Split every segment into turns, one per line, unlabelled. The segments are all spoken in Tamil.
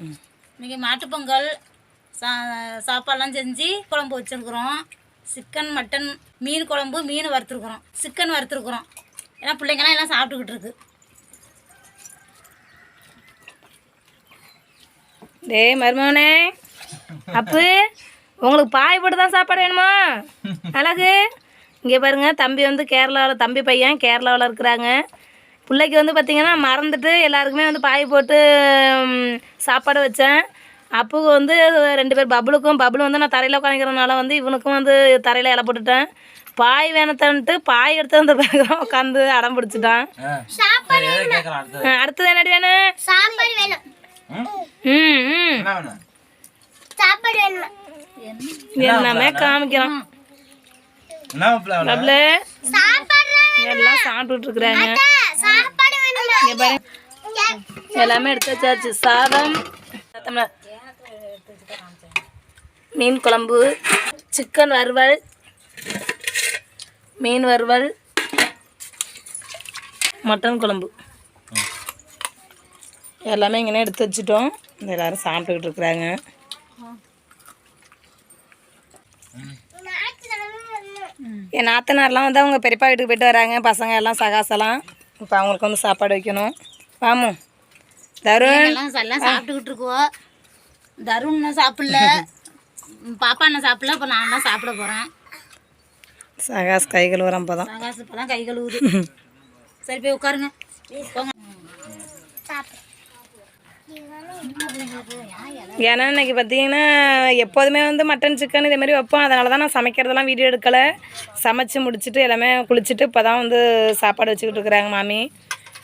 இன்றைக்கி மாட்டுப்பொங்கல் சா சாப்பாடெலாம் செஞ்சு குழம்பு வச்சுருக்குறோம். சிக்கன் மட்டன் மீன் குழம்பு மீன் வறுத்துருக்குறோம். சிக்கன் வறுத்துருக்குறோம். ஏன்னா பிள்ளைங்கலாம் எல்லாம் சாப்பிட்டுக்கிட்டு இருக்கு.
டேய் மருமவனே அப்பு உங்களுக்கு பாய் போட்டு தான் சாப்பாடு வேணுமா? அழகு. இங்கே பாருங்க தம்பி வந்து கேரளாவில் தம்பி பையன் கேரளாவில் இருக்கிறாங்க. பிள்ளைக்கு வந்து பார்த்திங்கன்னா மறந்துட்டு எல்லாருக்குமே வந்து பாய் போட்டு சாப்பாடு வச்சேன். அப்புக்கு வந்து ரெண்டு பேர் பபுளுக்கும் பபுள் வந்து நான் தரையில் உட்காந்துக்கிறதுனால வந்து இவனுக்கும் வந்து தரையில் இலை போட்டுட்டேன். பாய் வேணத்தன்ட்டு பாய் எடுத்து வந்து பிறகு உட்காந்து அடம் பிடிச்சிட்டான்.
அடுத்தது.
என்னடி வேணும்
சாப்பாடு வேணும்.
ம்?
ம் ம்.
என்ன வேணும்?
சாப்பாடு வேணும்?
எல்லாமே காமிக்கிறோம். எல்லாம் சாப்பிட்டுட்டு இருக்கிறாங்க.
சாப்பாடு வேணும்?
எல்லாமே எடுத்து வச்சாச்சு. சாதம் மீன் குழம்பு சிக்கன் வறுவல் மீன் வறுவல் மட்டன் குழம்பு. எல்லாமே இங்கே எடுத்து வச்சுட்டோம். எல்லாரும் சாப்பிட்டுக்கிட்டு இருக்கிறாங்க. என் நாத்தனார்லாம் வந்து அவங்க பெரியப்பா வீட்டுக்கு போயிட்டு வராங்க. பசங்க எல்லாம் சகாசலாம் இப்போ அவங்களுக்கு வந்து சாப்பாடு வைக்கணும். வாமு. தருண்.
எல்லாம் சாப்பிட்டுக்கிட்டு இருக்கோம் தருண் சாப்பிடல. பாப்பா என்ன சாப்பிடல. இப்போ நான் தான் சாப்பிட போகிறேன்
சகாஸ் கை கழுவுறேன் இப்போ தான்
சகாசு இப்போ தான் கை கழுவுது. சரி போய் உட்காருங்க. போங்க.
ஏன்னா இன்றைக்கி பார்த்தீங்கன்னா எப்போதுமே வந்து மட்டன் சிக்கன் இதே மாதிரி வைப்போம். அதனால தான் நான் சமைக்கிறதெல்லாம் வீடியோ எடுக்கலை. சமைச்சு முடிச்சுட்டு எல்லாமே குளிச்சுட்டு இப்போ தான் வந்து சாப்பாடு வச்சுக்கிட்டு இருக்கிறாங்க மாமி.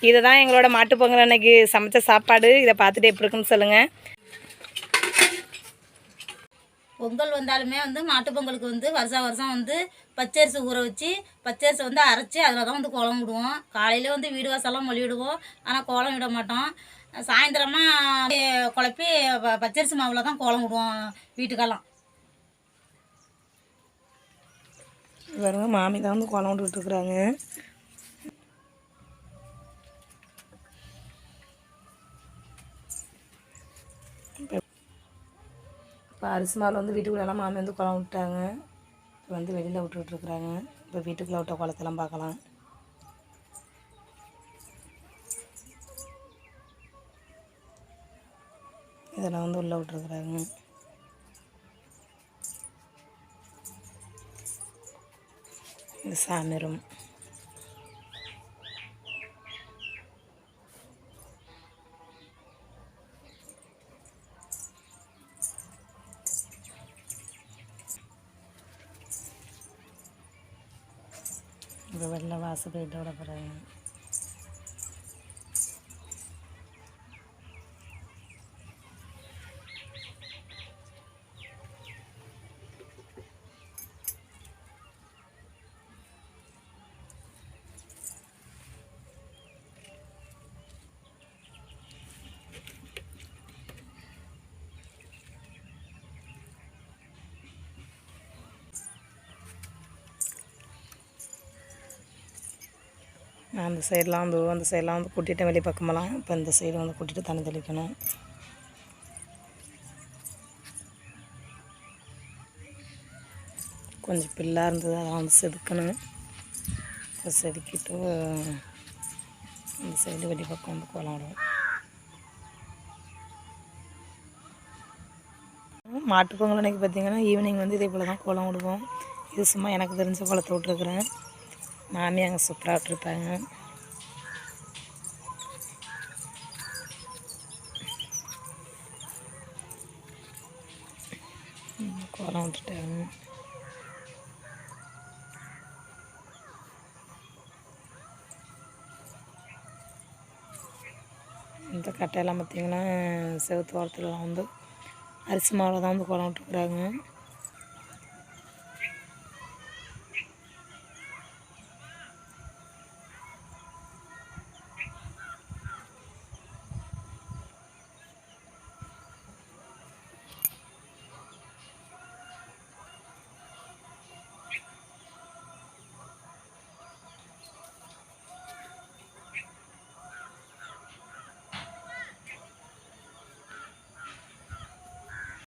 இதுதான் எங்களோட மாட்டுப் பொங்கல் அன்னைக்கு சமைச்ச சாப்பாடு. இதை பார்த்துட்டு எப்படி இருக்குன்னு சொல்லுங்கள்
பொங்கல் வந்தாலுமே வந்து மாட்டுப் பொங்கலுக்கு வந்து வருஷா வருஷம் வந்து பச்சரிசி ஊற வச்சு பச்சரிசி வந்து அரைச்சி அதில் தான் வந்து கோலம் விடுவோம். காலையில் வந்து வீடு வாசலாம் மொழி விடுவோம். ஆனால் கோலம் விட மாட்டோம். சாயந்தரமாக குழப்பி பச்சரிசி மாவில் தான் கோலம் விடுவோம் வீட்டுக்கெல்லாம்.
பாருங்க மாமி தான் வந்து கோலம் விட்டுட்டு இருக்கிறாங்க. இப்போ அரிசி மாவில் வந்து வீட்டுக்குள்ளெல்லாம் மாமி வந்து குளம் விட்டாங்க இப்போ வந்து வெளியில் விட்டுட்ருக்குறாங்க இப்போ வீட்டுக்குள்ளே விட்ட குளத்தெல்லாம் பார்க்கலாம். இதெல்லாம் வந்து உள்ளே விட்டுருக்குறாங்க. இது சாமி ரூம் இப்போ வெள்ளை வாசல் போயிட்டு விட அந்த சைடெலாம் வந்து அந்த சைடெலாம் வந்து கூட்டிகிட்டு வெளி பக்கமெல்லாம் இப்போ இந்த சைடு வந்து கூட்டிகிட்டு தண்ணி தெளிக்கணும். கொஞ்சம் பில்லாக இருந்தது அதெல்லாம் வந்து செதுக்கணும். இப்போ செதுக்கிட்டு இந்த சைடு வெளி பக்கம் வந்து கோலம் விடுவோம் மாட்டுப் பொங்கல் அன்னைக்கு பார்த்தீங்கன்னா ஈவினிங் வந்து இதே போல் தான் கோலம் விடுவோம் இது சும்மா எனக்கு தெரிஞ்ச கோலத்தை விட்ருக்குறேன் மாமி அங்கே சூப்பராக விட்டுருப்பாங்க கோலம் விட்டுட்டாங்க இந்த கட்டையெல்லாம் பார்த்திங்கன்னா செவத்து வாரத்தில் வந்து அரிசி மாவில் தான் வந்து கோலம் விட்டுருக்குறாங்க.